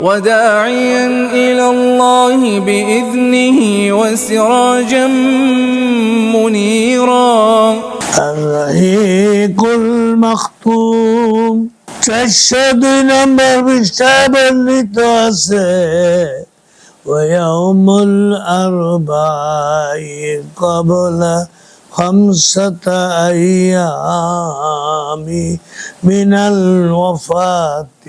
وداعيا إلى الله بإذنه وسراجا منيرا الرهيق المختوم চারশো দুই নম্বর পৃষ্ঠায় বর্ণিত আছে ويوم الأربعاء قبل خمسة أيام من الوفاة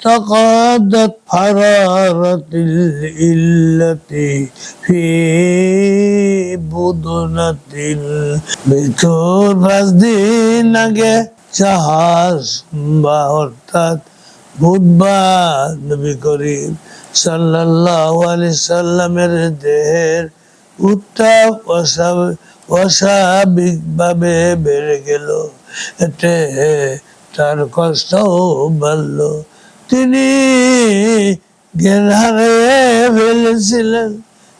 تقادت حرارة الإلة في بدنة মৃত্যুর পাঁচ দিন আগে জাহাজ বা অর্থাৎ বুধবার নবী করিম সাল্লাল্লাহু আলাইহি সাল্লামের দেহের উত্তাপ অস্বাভাবিক অস্বাভাবিকভাবে বেড়ে গেল এতে তার কষ্টও বাড়ল তিনি জ্ঞান হারিয়ে ফেলেছিলেন।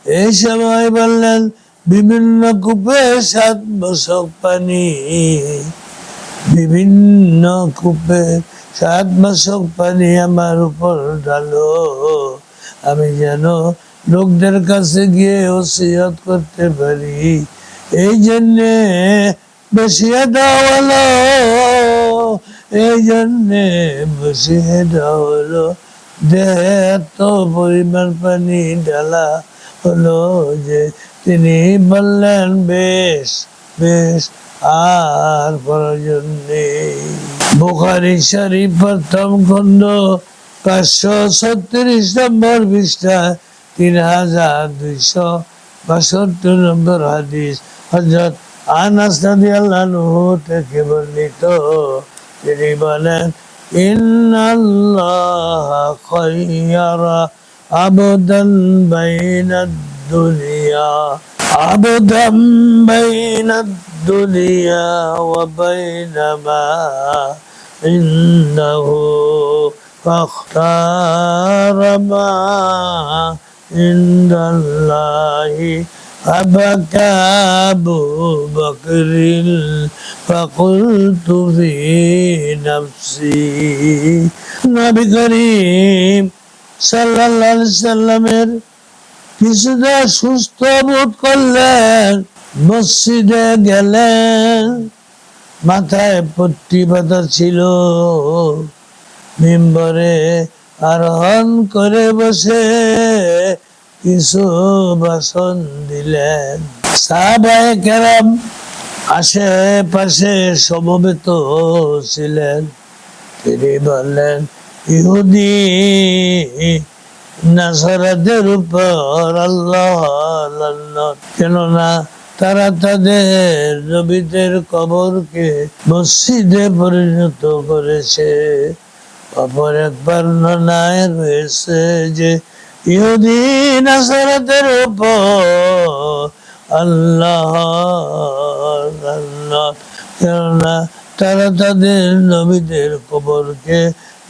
এই সময় বললেন, বিভিন্ন কূপে সাত বছর পানি। বিভিন্ন কূপে সাত মাসক পানি আমার উপর ঢালো। আমি যেন লোকদের কাছে গিয়ে ওসিয়ত করতে পারি। এই জন্যে বেশি দেওয়া হলো এই জন্যে দেওয়া হলো দেহে এত পরিমাণ পানি ঢালা হলো যে তিনি বললেন, বেশ বেশ, আর প্রয়োজন নেই। বুখারি শরীফ প্রথম খণ্ড, পাঁচশো ছত্রিশ নম্বর পৃষ্ঠা, তিন হাজার দুইশো বাষট্টি নম্বর হাদিস। হজরত আনাস রাদিয়াল্লাহু থেকে বর্ণিত। তিনি বলেন ইন্নাল্লাহ খায়্যারা আবদান বাইনাদ দুনিয়া আবদান বাইনাদ الدنيا وبين ما عنده فاختار ما عند الله فبكى أبو بكر فقلت في نفسي نبي كريم صلى الله عليه وسلم কিছুটা সুস্থ বোধ করলেন মসজিদে গেলেন মাথায় পট্টি বাঁধা ছিল মেম্বরে আরোহণ করে বসে কিছু ভাষণ দিলেন। সাহাবায়ে আশেপাশে সমবেত ছিলেন। তিনি বললেন, ইহুদি, নাসারাদের উপর আল্লাহ। কেননা তারা তাদের নবীদের কবরকে মসজিদে পরিণত করেছে। অপর এক বর্ণনায় রয়েছে যে ইহুদি নাসারাদের উপর আল্লাহ। কেননা তারা তাদের নবীদের কবরকে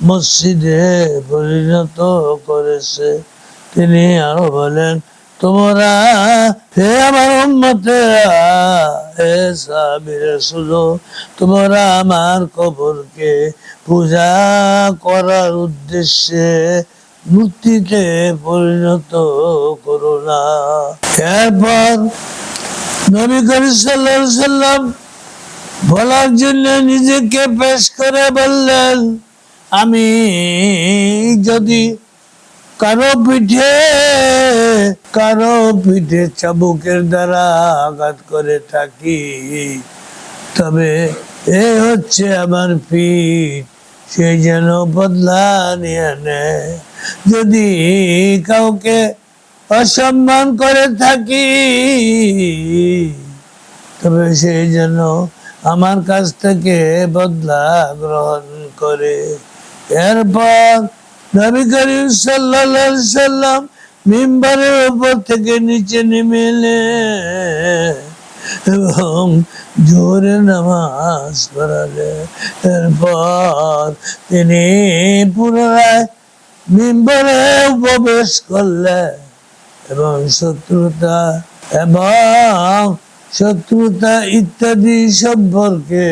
মসজিদে পরিণত করেছে তিনি আরও বলেন, তোমরা হে আমার তোমরা আমার কবরকে পূজা করার উদ্দেশ্যে মূর্তিতে পরিণত করো না। এরপর নবী করিম সাল্লাম বলার জন্য নিজেকে পেশ করে বললেন, আমি যদি কারও পিঠে কারও পিঠে চাবুকের দ্বারা আঘাত করে থাকি, তবে এ হচ্ছে আমার পিঠ। সে যেন বদলা নিয়ে নেয় যদি কাউকে অসম্মান করে থাকি, তবে সে যেন আমার কাছ থেকে বদলা গ্রহণ করে। এরপর নবী করিম আলাইহি সাল্লাম মিম্বারের উপর থেকে নিচে নেমে এবং জোরে নামাজ পড়ালে এরপর তিনি পুনরায় মিম্বরে প্রবেশ করলেন এবং শত্রুতা এবং শত্রুতা ইত্যাদি সম্পর্কে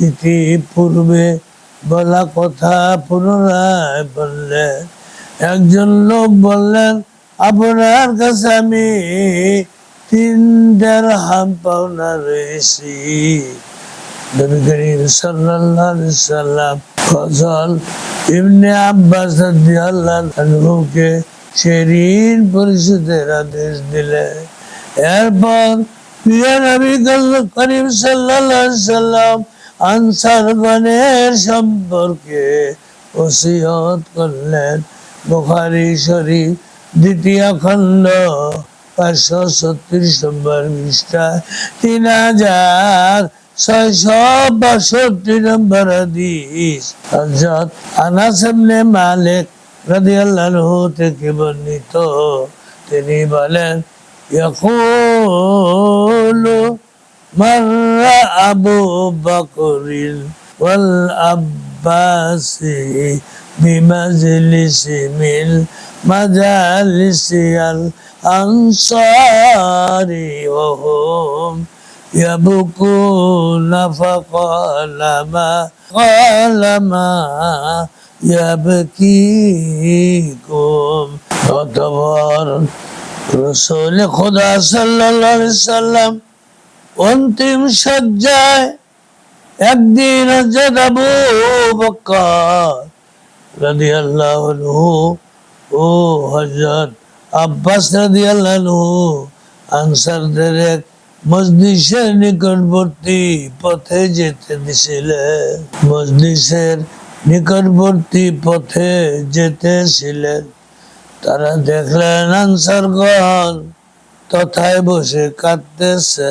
ইতিপূর্বে বলা কথা পুনরায় বললেন একজন লোক বললেন, আপনার কাছে আমি তিন দেড় হাম পাওনা রয়েছি। নবী করিম সাল্লাল্লাহু সাল্লাম ফজল ইবনে আব্বাস রাদিয়াল্লাহু আনহুকে ঋণ পরিশোধের আদেশ দিলেন এরপর প্রিয় নবী করিম সাল্লাল্লাহু সাল্লাম আনসারগণের সম্পর্কে ওসিয়ত করলেন। বুখারী শরীফ দ্বিতীয় খণ্ড। পাঁচশো ছত্রিশ নম্বর পৃষ্ঠা তিন হাজার ছয়শ বাষট্টি নম্বর হাদিস হযরত আনাস ইবনে মালিক রাদিয়াল্লাহু থেকে বর্ণিত তিনি বলেন ইয়াকুলু মাররা আবু বকরিন ওয়াল আব্বাসি بمجلس من مجالس الأنصار وهم يبكون فقال ما قال ما يبكيكم অতঃপর রসুল খোদা সাল্লাল্লাহু আলাইহি সাল্লাম অন্তিম সজ্জায় একদিন হযরত আবু বকর রাদিয়াল্লাহু আনহু ও হযরত আব্বাস রাদিয়াল্লাহু আনসারদের এক মজলিসের নিকটবর্তী পথে যেতে দিছিলেন মজলিসের নিকটবর্তী পথে যেতেছিলেন তারা দেখলেন, আনসারগণ তথায় বসে কাঁদতেছে।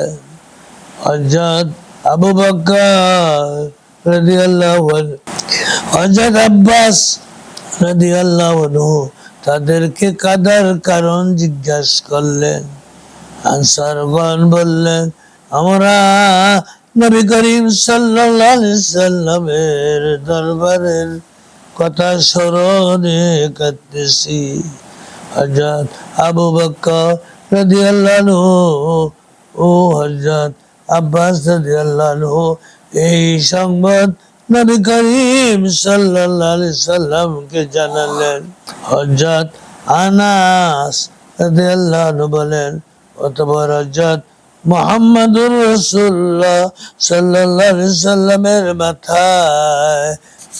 হজরত আবু বকর রাদিয়াল্লাহু হজরত আব্বাস রাদিয়াল্লাহু তাদেরকে কাদার কারণ জিজ্ঞাসা করলেন। আনসারগণ বললেন, আমরা নবী করিম সাল্লামের দরবারের কথা স্মরণে কাঁদতেছি হযরত আবু রাদিয়াল্লাহু আনহু ও হযরত আব্বাস আনহু এই সংবাদ নবী করিম আলাইহি সাল্লামকে জানালেন। হযরত আনাস রাদিয়াল্লাহু বলেন অতঃপর হযরত মুহাম্মদুর রাসূলুল্লাহ সাল্লাল্লাহু আলাইহি সাল্লামের মাথায়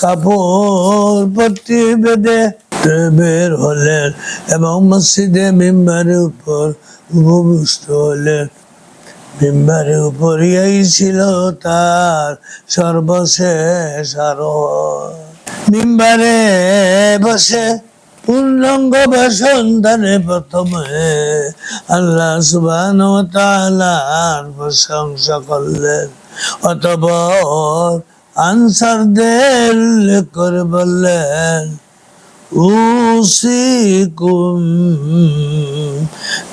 কাপড় পট্টি বেঁধে বের হলেন এবং মসজিদে মিম্বারের উপর উপবিষ্ট হলেন। মিম্বারের উপর এই ছিল তার সর্বশেষ আরোহণ। মিম্বারে বসে পূর্ণাঙ্গ ভাষণ প্রথমে আল্লাহ সুবান প্রশংসা করলেন। অতপর আনসারদের করে বললেন, উসিকুম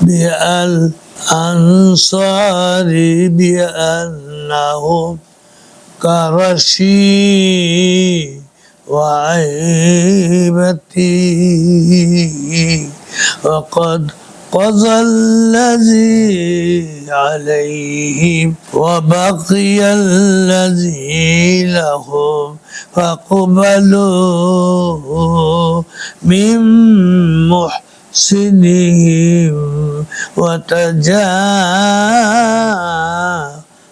বিআল أنصاري بأنهم كرشي وعيبتي. وقد قضى الذي عليهم وبقي الذي لهم فقبلوا من محب محسنهم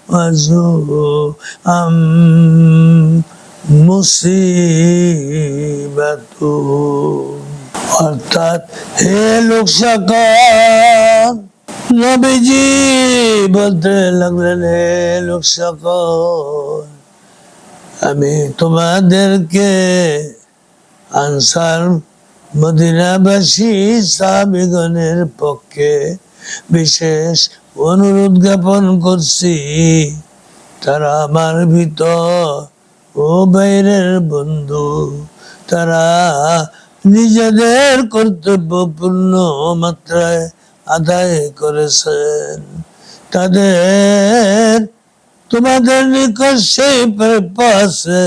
وتجاوزوا عن মুসিবাতুহুম অর্থাৎ হে লোক সকল নবীজি বলতে লাগলেন হে লোক সকল আমি তোমাদেরকে আনসার মদিনাবাসী সাহাবিগণের পক্ষে বিশেষ অনুরোধ জ্ঞাপন করছি। তারা আমার ভিতর ও বাইরের বন্ধু। তারা নিজেদের কর্তব্য পূর্ণ মাত্রায় আদায় করেছেন। তাদের, তোমাদের নিকট সেই প্রাপ্য আছে।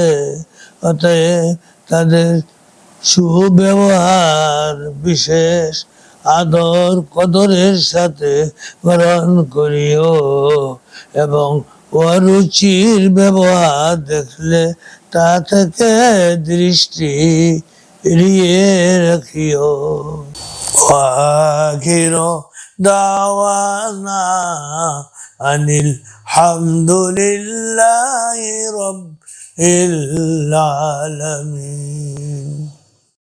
অতএব তাদের সুব্যবহার বিশেষ আদর কদরের সাথে গ্রহণ করিও এবং অরুচির ব্যবহার দেখলে তা থেকে দৃষ্টি ফিরিয়ে রাখিও وآخر دعوانا أن الحمد لله رب العالمين